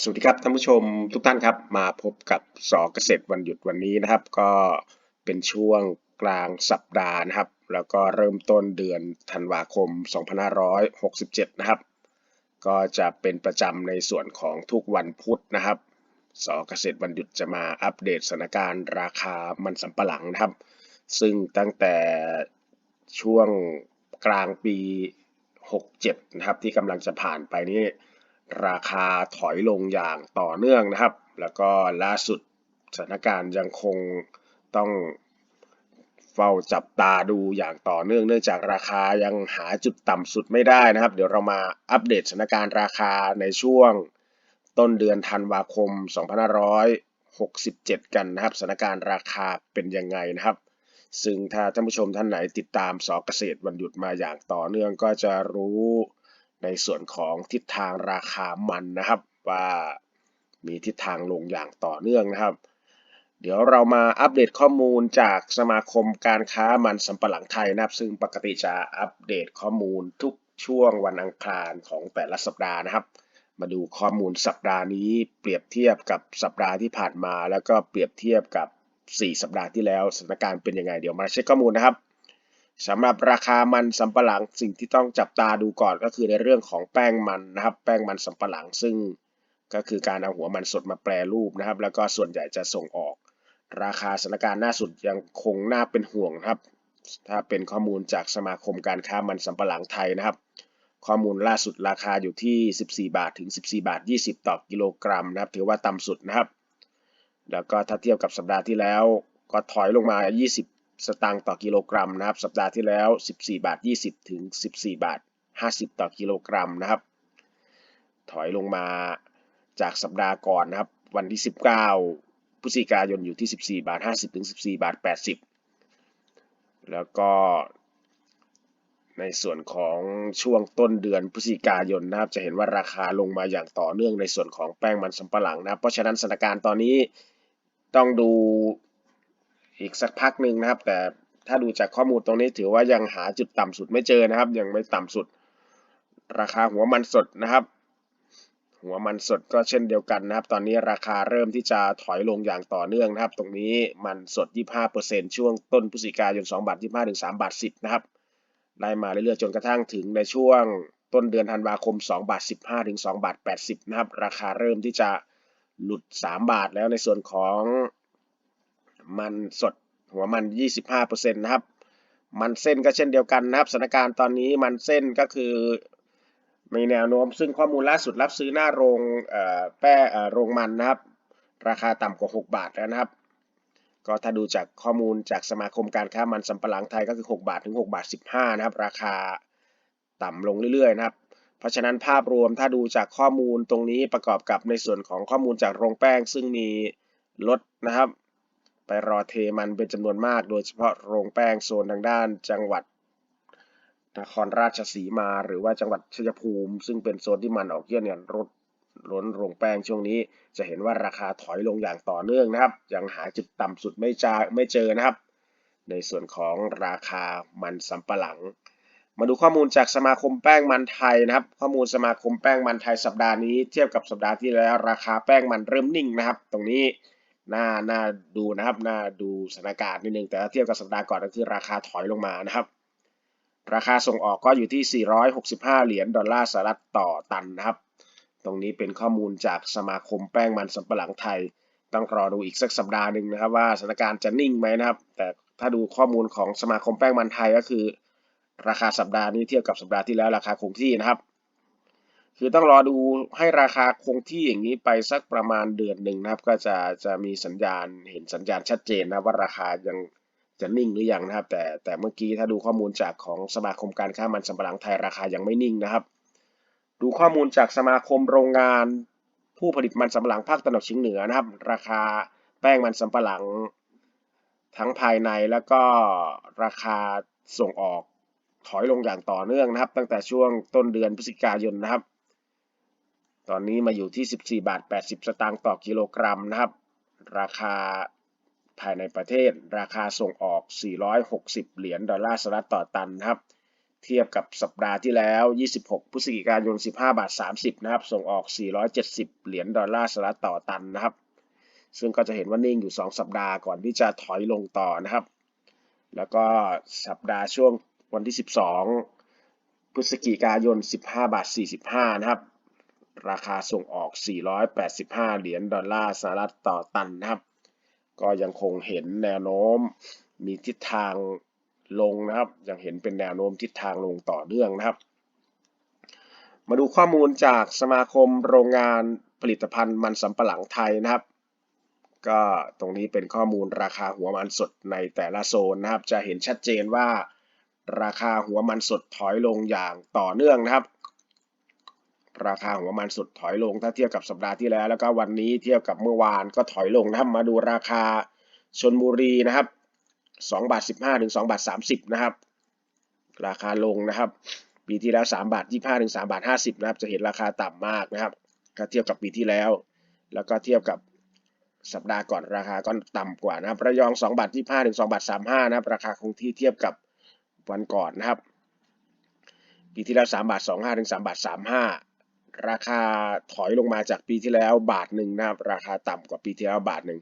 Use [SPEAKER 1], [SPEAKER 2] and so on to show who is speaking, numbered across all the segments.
[SPEAKER 1] สวัสดีครับท่านผู้ชมทุกท่านครับ มาพบกับสอเกษตรวันหยุดวันนี้นะครับ ก็เป็นช่วงกลางสัปดาห์นะครับ แล้วก็เริ่มต้นเดือนธันวาคม 2567 นะครับ ก็จะเป็นประจำในส่วนของทุกวันพุธนะครับสอเกษตรวันหยุดจะมาอัปเดตสถานการณ์ราคามันสำปะหลังนะครับ ซึ่งตั้งแต่ช่วงกลางปี 67 นะครับ ที่กำลังจะผ่านไปนี้ ราคาถอยลงอย่างต่อเนื่องนะครับ แล้วก็ล่าสุดสถานการณ์ยังคงต้องเฝ้าจับตาดูอย่างต่อเนื่องเนื่องจากราคายังหาจุดต่ำสุดไม่ได้นะครับ เดี๋ยวเรามาอัปเดตสถานการณ์ราคาในช่วงต้นเดือนธันวาคม 2567 กันนะครับสถานการณ์ราคาเป็นยังไงนะครับ ซึ่งถ้าท่านผู้ชมท่านไหนติดตามสอเกษตรวันหยุดมาอย่างต่อเนื่องก็จะรู้ ในส่วนของทิศทางราคามันนะครับ ว่ามีทิศทางลงอย่างต่อเนื่องนะครับ เดี๋ยวเรามาอัปเดตข้อมูลจากสมาคมการค้ามันสำปะหลังไทยนะครับ ซึ่งปกติจะอัปเดตข้อมูลทุกช่วงวันอังคารของแต่ละสัปดาห์นะครับ มาดูข้อมูลสัปดาห์นี้ เปรียบเทียบกับสัปดาห์ที่ผ่านมา แล้วก็เปรียบเทียบกับ 4 สัปดาห์ที่แล้วสถานการณ์เป็นยังไง เดี๋ยวมาเช็คข้อมูลนะครับ สำหรับราคามันสำปะหลังสิ่งที่ต้องจับตาดูก่อนก็คือในเรื่องของแป้งมันนะครับ แป้งมันสำปะหลังซึ่งก็คือการเอาหัวมันสดมาแปรรูปนะครับ แล้วก็ส่วนใหญ่จะส่งออก ราคาสถานการณ์หน้าสุดยังคงน่าเป็นห่วงครับ ถ้าเป็นข้อมูลจากสมาคมการค้ามันสำปะหลังไทยนะครับ ข้อมูลล่าสุดราคาอยู่ที่ 14 บาทถึง 14 บาท 20 ต่อกิโลกรัมนะครับ ถือว่าต่ำสุดนะครับ แล้วก็ถ้าเทียบกับสัปดาห์ที่แล้วก็ถอยลงมา 20 สตางค์ต่อกิโลกรัมนะครับ สัปดาห์ที่แล้ว 14 บาท 20 ถึง 14 บาท 50 ต่อกิโลกรัมนะครับ ถอยลงมาจากสัปดาห์ก่อนนะครับ วันที่ 19 พฤศจิกายนอยู่ที่ 14 บาท 50 ถึง 14 บาท 80 แล้วก็ในส่วนของช่วงต้นเดือนพฤศจิกายนนะครับ จะเห็นว่าราคาลงมาอย่างต่อเนื่องในส่วนของแป้งมันสำปะหลังนะ เพราะฉะนั้นสถานการณ์ตอนนี้ต้องดู อีกสักพักหนึ่งนะครับ แต่ถ้าดูจากข้อมูลตรงนี้ถือว่ายังหาจุดต่ำสุดไม่เจอนะครับ ยังไม่ต่ำสุด ราคาหัวมันสดนะครับ หัวมันสดก็เช่นเดียวกันนะครับ ตอนนี้ราคาเริ่มที่จะถอยลงอย่างต่อเนื่องนะครับ ตรงนี้มันสด 25%ช่วงต้นพฤศจิกายน2บาท25ถึง3บาท10นะครับไล่มาเรื่อยๆจนกระทั่งถึงในช่วงต้นเดือนธันวาคม2บาท15ถึง2บาท80นะครับ ราคาเริ่มที่จะหลุด 3 บาทแล้วในส่วนของ มันสดหัวมัน 25%นะครับ มันเส้นก็เช่นเดียวกันนะครับสถานการณ์ตอนนี้มันเส้นก็คือมีแนวโน้ม ซึ่งข้อมูลล่าสุดรับซื้อหน้าโรงแป้โรงมันนะครับ ราคาต่ำกว่า 6 บาทแล้วนะครับ ก็ถ้าดูจากข้อมูลจากสมาคมการค้ามันสำปะหลังไทยก็คือ 6 บาทถึง 6 บาท 15 นะครับ ราคาต่ำลงเรื่อยๆ นะครับ เพราะฉะนั้นภาพรวมถ้าดูจากข้อมูลตรงนี้ประกอบกับในส่วนของข้อมูลจากโรงแป้งซึ่งมีลดนะครับ ไปรอเทมันเป็นจำนวนมาก โดยเฉพาะโรงแป้งโซนทางด้านจังหวัดนครราชสีมาหรือว่าจังหวัดชัยภูมิ ซึ่งเป็นโซนที่มันออกเยอะเนี่ยรถล้นโรงแป้งช่วงนี้ จะเห็นว่าราคาถอยลงอย่างต่อเนื่องนะครับ ยังหาจุดต่ำสุดไม่จาไม่เจอนะครับ ในส่วนของราคามันสำปะหลัง มาดูข้อมูลจากสมาคมแป้งมันไทยนะครับ ข้อมูลสมาคมแป้งมันไทยสัปดาห์นี้ เทียบกับสัปดาห์ที่แล้วราคาแป้งมันเริ่มนิ่งนะครับ ตรงนี้ น่าน่าดูนะครับ น่าดูสถานการณ์นิดนึง แต่ถ้าเทียบกับสัปดาห์ก่อนก็คือราคาถอยลงมานะครับ ราคาส่งออกก็อยู่ที่ 465 เหรียญดอลลาร์สหรัฐต่อตันนะครับ ตรงนี้เป็นข้อมูลจากสมาคมแป้งมันสำปะหลังไทย ต้องรอดูอีกสักสัปดาห์หนึ่งนะครับ ว่าสถานการณ์จะนิ่งไหมนะครับ แต่ถ้าดูข้อมูลของสมาคมแป้งมันไทยก็คือ ราคาสัปดาห์นี้เทียบกับสัปดาห์ที่แล้วราคาคงที่นะครับ คือต้องรอดูให้ราคาคงที่อย่างนี้ไปสักประมาณเดือนหนึ่งนะครับ ก็จะจะมีสัญญาณเห็นสัญญาณชัดเจนนะว่าราคายังจะนิ่งหรือยังนะครับ แต่แต่เมื่อกี้ถ้าดูข้อมูลจากของสมาคมการค้ามันสำปะหลังไทยราคายังไม่นิ่งนะครับ ดูข้อมูลจากสมาคมโรงงาน ผู้ผลิตมันสำปะหลังภาคตะวันออกเฉียงเหนือนะครับ ราคาแป้งมันสำปะหลังทั้งภายในแล้วก็ราคาส่งออกถอยลงอย่างต่อเนื่องนะครับ ตั้งแต่ช่วงต้นเดือนพฤศจิกายนนะครับ ตอนนี้มาอยู่ที่ 14 บาท 80 สตางค์ต่อกิโลกรัมนะครับ ราคาภายในประเทศ ราคาส่งออก 460 เหรียญดอลลาร์สหรัฐต่อตันนะครับ เทียบกับสัปดาห์ที่แล้ว 26 พฤศจิกายน 15 บาท 30 นะครับ ส่งออก 470 เหรียญดอลลาร์สหรัฐต่อตันนะครับ ซึ่งก็จะเห็นว่านิ่งอยู่ 2 สัปดาห์ก่อนที่จะถอยลงต่อนะครับ แล้วก็สัปดาห์ช่วงวันที่ 12 พฤศจิกายน 15 บาท 45 นะครับ ราคาส่งออก 485 เหรียญดอลลาร์สหรัฐต่อตันนะครับ ก็ยังคงเห็นแนวโน้มมีทิศทางลงนะครับ ยังเห็นเป็นแนวโน้มทิศทางลงต่อเนื่องนะครับ มาดูข้อมูลจากสมาคมโรงงานผลิตภัณฑ์มันสำปะหลังไทยนะครับ ก็ตรงนี้เป็นข้อมูลราคาหัวมันสดในแต่ละโซนนะครับ จะเห็นชัดเจนว่าราคาหัวมันสดถอยลงอย่างต่อเนื่องนะครับ ราคาหัวมันสุดถอยลงถ้าเทียบกับสัปดาห์ที่แล้ว แล้วก็วันนี้เทียบกับเมื่อวานก็ถอยลงนะครับมาดูราคาชนบุรีนะครับ2บาท15ถึง2บาท30นะครับ ราคาลงนะครับ ปีที่แล้ว3บาท25ถึง3บาท50นะครับ จะเห็นราคาต่ำมากนะครับถ้าเทียบกับปีที่แล้ว แล้วก็เทียบกับสัปดาห์ก่อนราคาก็ต่ำกว่านะครับระยอง2บาท25ถึง2บาท35นะครับ ราคาคงที่เทียบกับวันก่อนนะครับ ปีที่แล้ว3บาท25ถึง3บาท35 ราคาถอยลงมาจากปีที่แล้วบาทหนึ่งนะครับ ราคาต่ำกว่าปีที่แล้วบาทหนึ่ง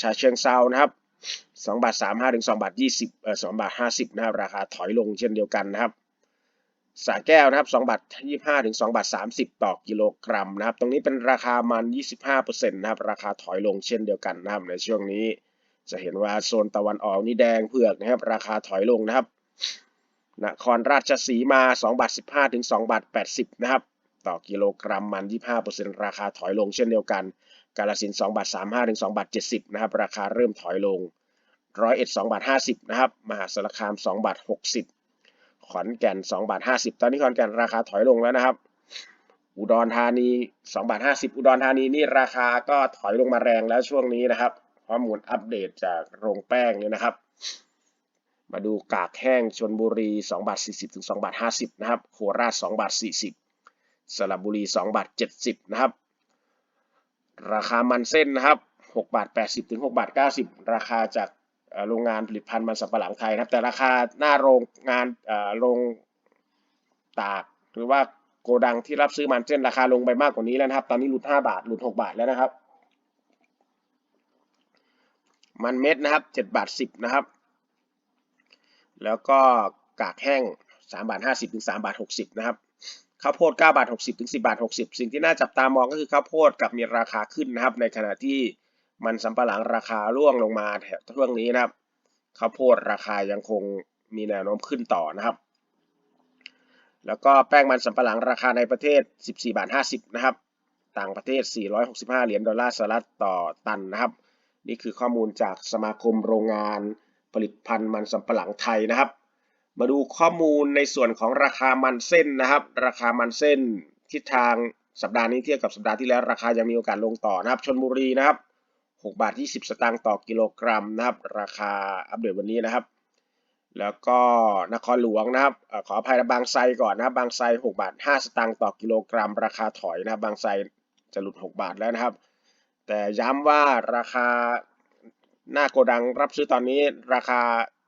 [SPEAKER 1] ชาเชิงเซานะครับ2บาท35ถึง2บาท20เอ่อ2บาท50นะครับ ราคาถอยลงเช่นเดียวกันนะครับ สาแก้วนะครับ2บาท25ถึง2บาท30ต่อกิโลกรัมนะครับ ตรงนี้เป็นราคามัน25%นะครับ ราคาถอยลงเช่นเดียวกันนะครับ ในช่วงนี้จะเห็นว่าโซนตะวันออกนี่แดงเผือกนะครับ ราคาถอยลงนะครับ นครราชสีมา2บาท15 ถึง2บาท80 นะครับ ต่อกิโลกรัมมัน 25%ราคาถอยลงเช่นเดียวกัน กาลสิน2บาท35ถึง2บาท70นะครับราคาเริ่มถอยลงร้อยเอ็ดสองบาทห้าสิบนะครับมหาสารคามสองบาทหกสิบขอนแก่นสองบาทห้าสิบตอนนี้ขอนแก่นราคาถอยลงแล้วนะครับ อุดรธานีสองบาทห้าสิบอุดรธานีนี่ราคาก็ถอยลงมาแรงแล้วช่วงนี้นะครับข้อมูลอัปเดตจากโรงแป้งเนี่ยนะครับ มาดูกากแห้งชนบุรี2บาท40ถึง2บาท50นะครับโคราช2บาท40ส สระบุรี 2 บาท 70 นะครับ ราคามันเส้นนะครับ 6 บาท 80 ถึง 6 บาท 90 ราคาจากโรงงานผลิตภัณฑ์มันสำปะหลังไทยนะครับ แต่ราคาหน้าโรงงานโรงตาก หรือว่าโกดังที่รับซื้อมันเส้นราคาลงไปมากกว่านี้แล้วนะครับ ตอนนี้หลุด 5 บาท หลุด 6 บาทแล้วนะครับ มันเม็ดนะครับ7บาท 10 นะครับ แล้วก็กากแห้ง3บาท50ถึง3บาท60 นะครับ ข้าวโพด9บาท60ถึง10บาท60 สิ่งที่น่าจับตามองก็คือข้าวโพดกับมีราคาขึ้นนะครับ ในขณะที่มันสำปะหลังราคาร่วงลงมาแถวช่วงนี้นะครับข้าวโพดราคายังคงมีแนวโน้มขึ้นต่อนะครับ แล้วก็แป้งมันสำปะหลังราคาในประเทศ 14บาท50นะครับ ต่างประเทศ 465 เหรียญดอลลาร์สหรัฐต่อตันนะครับ นี่คือข้อมูลจากสมาคมโรงงานผลิตภัณฑ์มันสำปะหลังไทยนะครับ มาดูข้อมูลในส่วนของราคามันเส้นนะครับ ราคามันเส้นทิศทางสัปดาห์นี้เทียบกับสัปดาห์ที่แล้วราคายังมีโอกาสลงต่อนะครับชนบุรีนะครับ6บาท20 สตางค์ต่อกิโลกรัมนะครับ ราคาอัปเดตวันนี้นะครับ แล้วก็นครหลวงนะครับขออภัยนะบางไทรก่อนนะครับบางไทร6บาท5 สตางค์ต่อกิโลกรัม ราคาถอยนะครับบางไทรจะหลุด 6 บาทแล้วนะครับ แต่ย้ำว่าราคาหน้าโกดังรับซื้อตอนนี้ราคา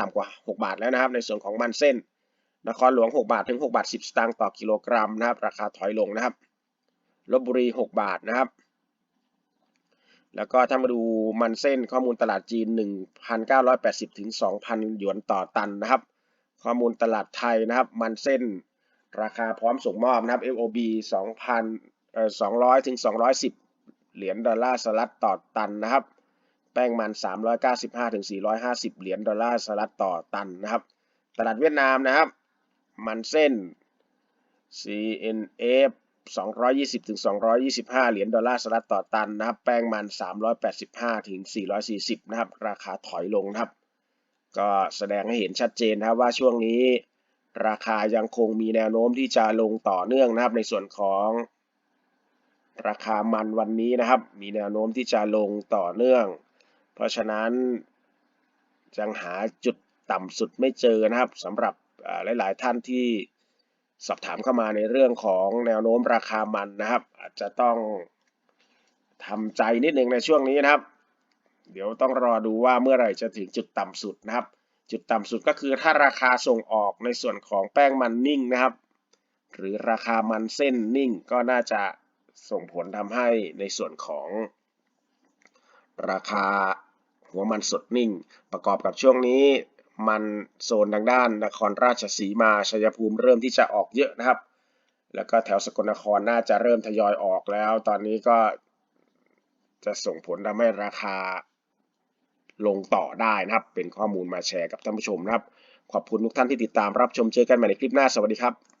[SPEAKER 1] ต่ำกว่า 6 บาทแล้วนะครับ ในส่วนของมันเส้น นครหลวง 6 บาทถึง 6 บาท 10 สตางค์ต่อกิโลกรัมนะครับ ราคาถอยลงนะครับลบบุรี 6 บาทนะครับ แล้วก็ถ้ามาดูมันเส้นข้อมูลตลาดจีน 1,980 ถึง 2,000 หยวนต่อตันนะครับ ข้อมูลตลาดไทยนะครับ มันเส้นราคาพร้อมส่งมอบนะครับ FOB 2,000เอ่อ200 ถึง 210 เหรียญดอลลาร์สหรัฐต่อตันนะครับ ป้งมัน 395-450 เหรียญดอลลาร์สหรัฐต่อตันนะครับ ตลาดเวียดนามนะครับ มันเส้น CNF 220-225 เหรียญดอลลาร์สหรัฐต่อตันนะครับ แป้งมัน 385-440 นะครับ ราคาถอยลงนะครับ ก็แสดงให้เห็นชัดเจนนะครับว่าช่วงนี้ราคายังคงมีแนวโน้มที่จะลงต่อเนื่องนะครับ ในส่วนของราคามันวันนี้นะครับ มีแนวโน้มที่จะลงต่อเนื่อง เพราะฉะนั้นยังหาจุดต่ำสุดไม่เจอนะครับสำหรับหลาย ๆ ท่านที่สอบถามเข้ามาในเรื่องของแนวโน้มราคามันนะครับ อาจจะต้องทำใจนิดนึงในช่วงนี้นะครับ เดี๋ยวต้องรอดูว่าเมื่อไหร่จะถึงจุดต่ำสุดนะครับ จุดต่ำสุดก็คือถ้าราคาส่งออกในส่วนของแป้งมันนิ่งนะครับ หรือราคามันเส้นนิ่งก็น่าจะส่งผลทำให้ในส่วนของราคา หัวมันสดนิ่ง ประกอบกับช่วงนี้มันโซนทางด้านนครราชสีมาชัยภูมิเริ่มที่จะออกเยอะนะครับ แล้วก็แถวสกลนครน่าจะเริ่มทยอยออกแล้ว ตอนนี้ก็จะส่งผลทำให้ราคาลงต่อได้นะครับ เป็นข้อมูลมาแชร์กับท่านผู้ชมนะครับ ขอบคุณทุกท่านที่ติดตามรับชมเจอกันใหม่ในคลิปหน้า สวัสดีครับ